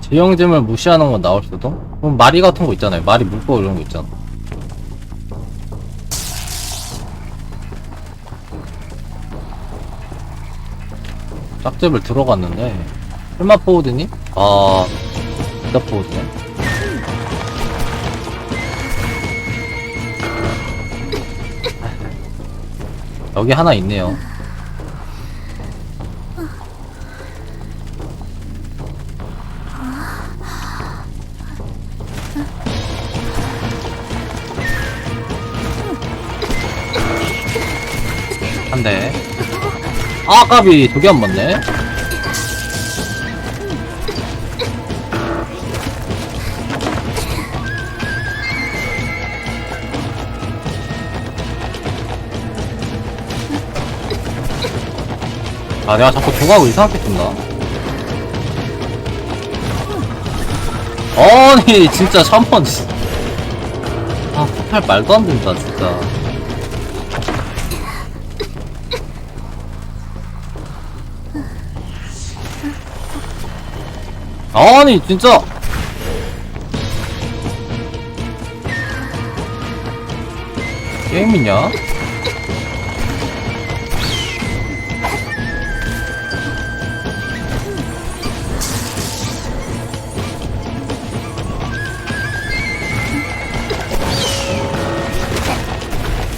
지형짐을 무시하는 건 나올 수도? 그럼 마리 같은 거 있잖아요. 마리 물고 이런 거 있잖아. 짝집을 들어갔는데 설마 포우드니? 아 진짜 포우드네 여기 하나 있네요 아 까비 두개안 맞네. 아 내가 자꾸 조각을 이상하게 뜬다. 아니 진짜 샴펀 아 폭발 말도 안 된다 진짜 아니 진짜 게임이냐?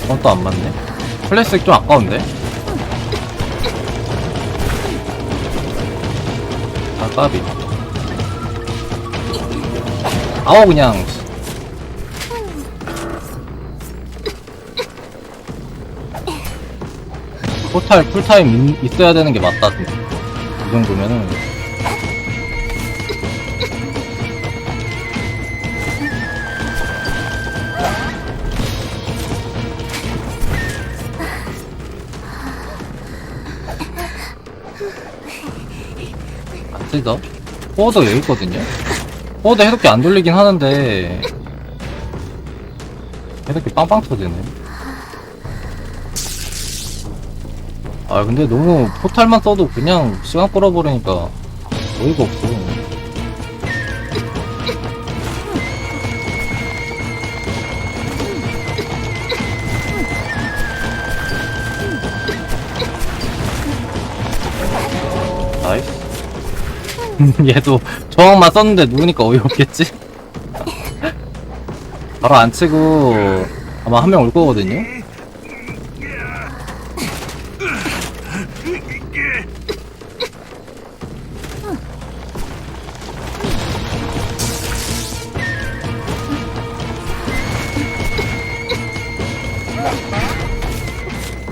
어, 또안 맞네. 클래식 좀 아까운데? 아, 까비. 아우, 그냥. 포탈 풀타임 있- 있어야 되는 게 맞다. 이 정도면은. 안 쓰죠? 포워드가 여기 있거든요? 포워드 해독기 안 돌리긴 하는데. 해독기 빵빵 터지네. 아 근데 너무 포탈만 써도 그냥 시간 끌어버리니까 어이가 없어 얘도 저항만 썼는데 누우니까 어이없겠지? 바로 안 치고 아마 한 명 올 거거든요?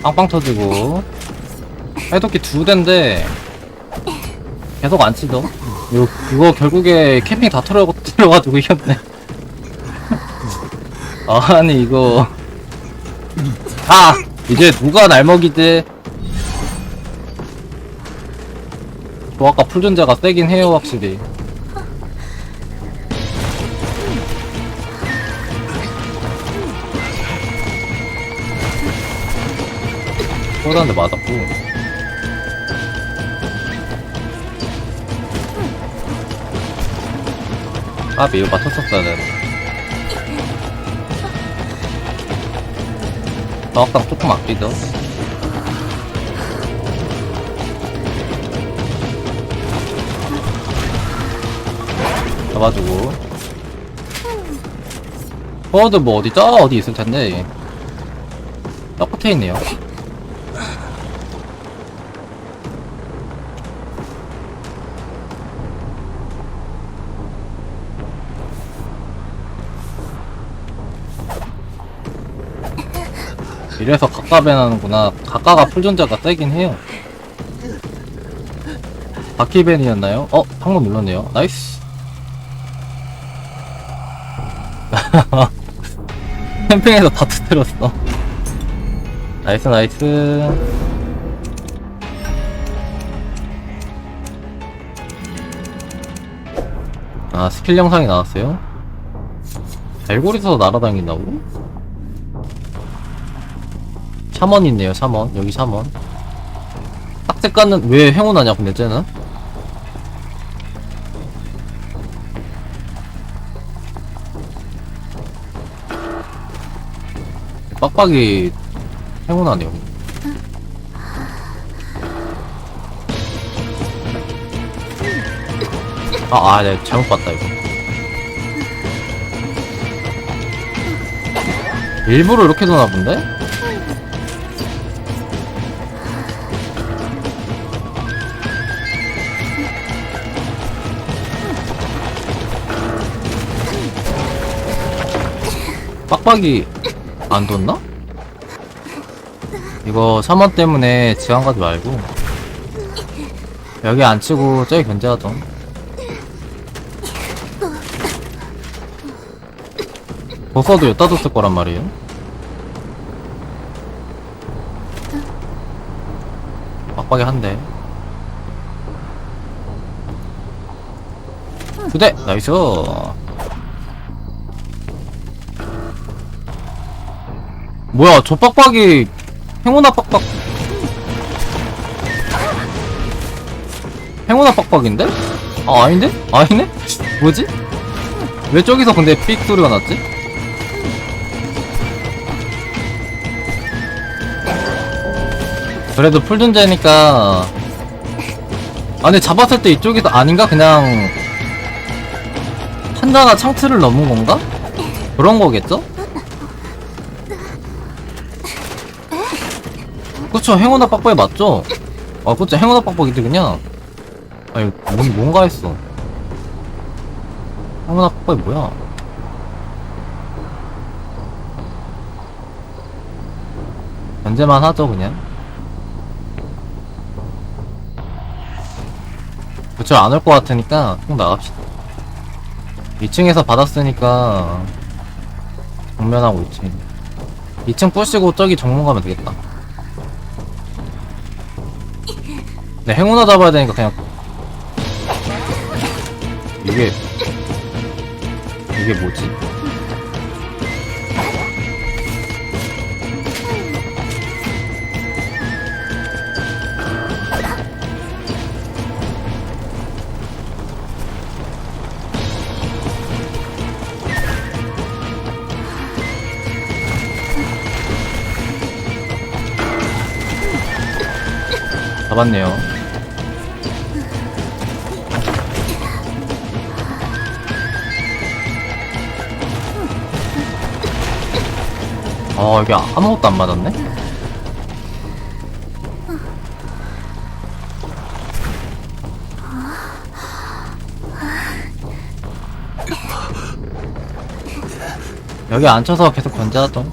빵빵 터지고 해독기 두 대인데 계속 안 치죠. 이거, 이거 결국에 캠핑 다 털어, 털어가지고 이겼네. 아니, 이거. 아! 이제 누가 날 먹이지? 저 아까 풀존재가 세긴 해요, 확실히. 쏘다한테 맞았고. 아, 이거 맞췄었어야 되는데. 저학당 조금 아끼죠? 잡아주고. 포워드 뭐 어디, 저 어디 있을 텐데. 저 끝에 있네요. 이래서 가까 밴하는구나. 가까가 풀존자가 세긴 해요. 바퀴 밴이었나요? 어, 한번 눌렀네요. 나이스. 캠핑에서 다 터뜨렸어. 나이스, 나이스. 아, 스킬 영상이 나왔어요? 갈고리에서 날아다닌다고? 3원 있네요 3원 여기 3원 싹대가는 왜 행운하냐 근데 쟤는 빡빡이 행운하네요 아, 아, 네, 잘못 봤다, 이거. 일부러 이렇게 도나 본데? 빡빡이 안 뒀나? 이거 샤먼 때문에 지강 가지 말고. 여기 안 치고 저기 견제하던. 버서도 여따 뒀을 거란 말이에요? 빡빡이 한대. 두대! 나이스 뭐야 저 빡빡이 행운아 빡빡 행운아 빡빡인데? 아 아닌데? 아니네? 뭐지? 왜 저기서 근데 삑 소리가 났지? 그래도 풀둔제니까 아 근데 잡았을 때 이쪽에서 아닌가? 그냥 판자나 창틀을 넘은 건가? 그런 거겠죠? 그쵸 행운아 빡빡이 맞죠? 아 그쵸 행운아 빡빡이지 그냥. 아니 뭔, 뭔가 했어. 행운아 빡빡이 뭐야? 견제만 하죠 그냥. 그쵸 안올 것 같으니까 꼭 나갑시다. 2층에서 받았으니까 정면하고 2층. 2층 부시고 저기 정문 가면 되겠다 네, 행운아 잡아야 되니까 그냥 이게 이게 뭐지? 잡았네요. 아, 이게 아무것도 안 맞았네? 여기 앉혀서 계속 견제하던?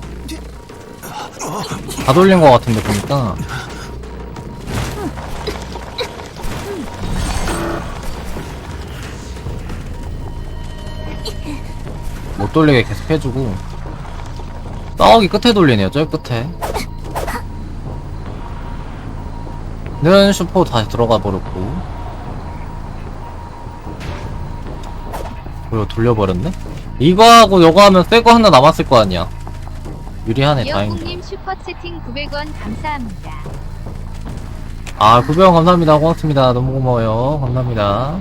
다 돌린 것 같은데 보니까. 못 돌리게 계속 해주고 싸우기 끝에 돌리네요 저기 끝에 는 슈퍼 다시 들어가 버렸고 그리고 돌려버렸네? 이거하고 요거 하면 새 거 하나 남았을 거 아니야 유리하네 다행이다 이영국님 슈퍼 채팅 900원 감사합니다. 아, 구병 감사합니다. 고맙습니다. 너무 고마워요. 감사합니다.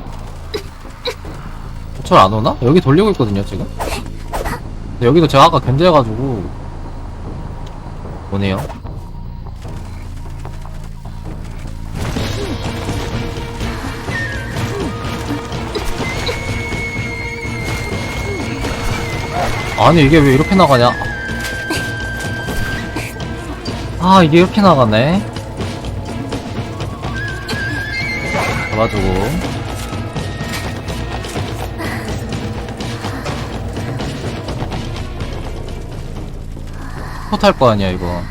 호철 안 오나? 여기 돌리고 있거든요, 지금. 근데 여기도 제가 아까 견제해가지고 오네요. 아니 이게 왜 이렇게 나가냐? 아 이게 이렇게 나가네. 잡아주고 포탈 거 아니야 이거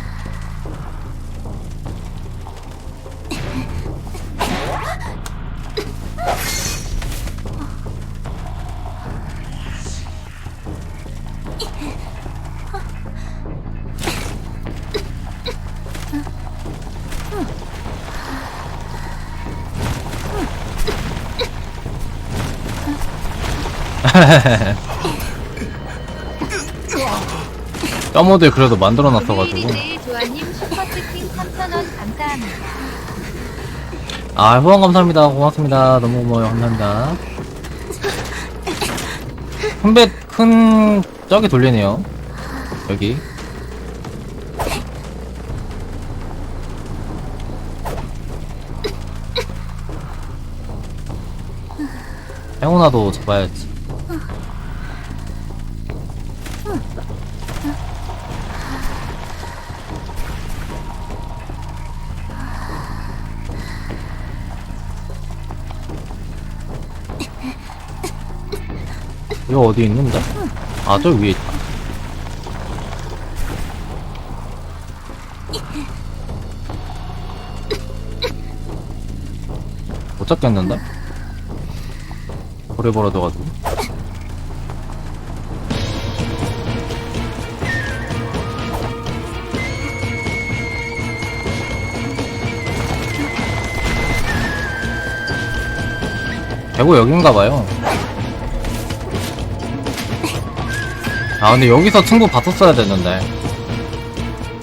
뼈모델 그래도 만들어놨어가지고. 조아님 슈퍼채팅 감사합니다. 아 후원 감사합니다. 고맙습니다. 너무 고마워요. 감사합니다. 큰배 큰 저기 돌리네요. 여기. 행운아도 잡아야지. 이거 어디 있는데? 아, 저 위에 있다. 못 잡겠는데? 벌어져가지고. 대구 여긴가봐요. 아, 근데 여기서 승부 봤었어야 됐는데.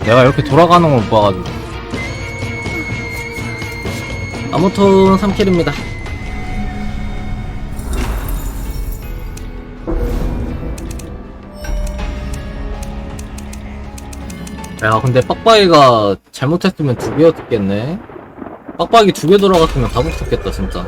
내가 이렇게 돌아가는 걸 못 봐가지고. 아무튼 3킬입니다. 야, 근데 빡빡이가 잘못했으면 두 개였겠네. 빡빡이 두개 들어갔으면 다 붙었겠다, 진짜.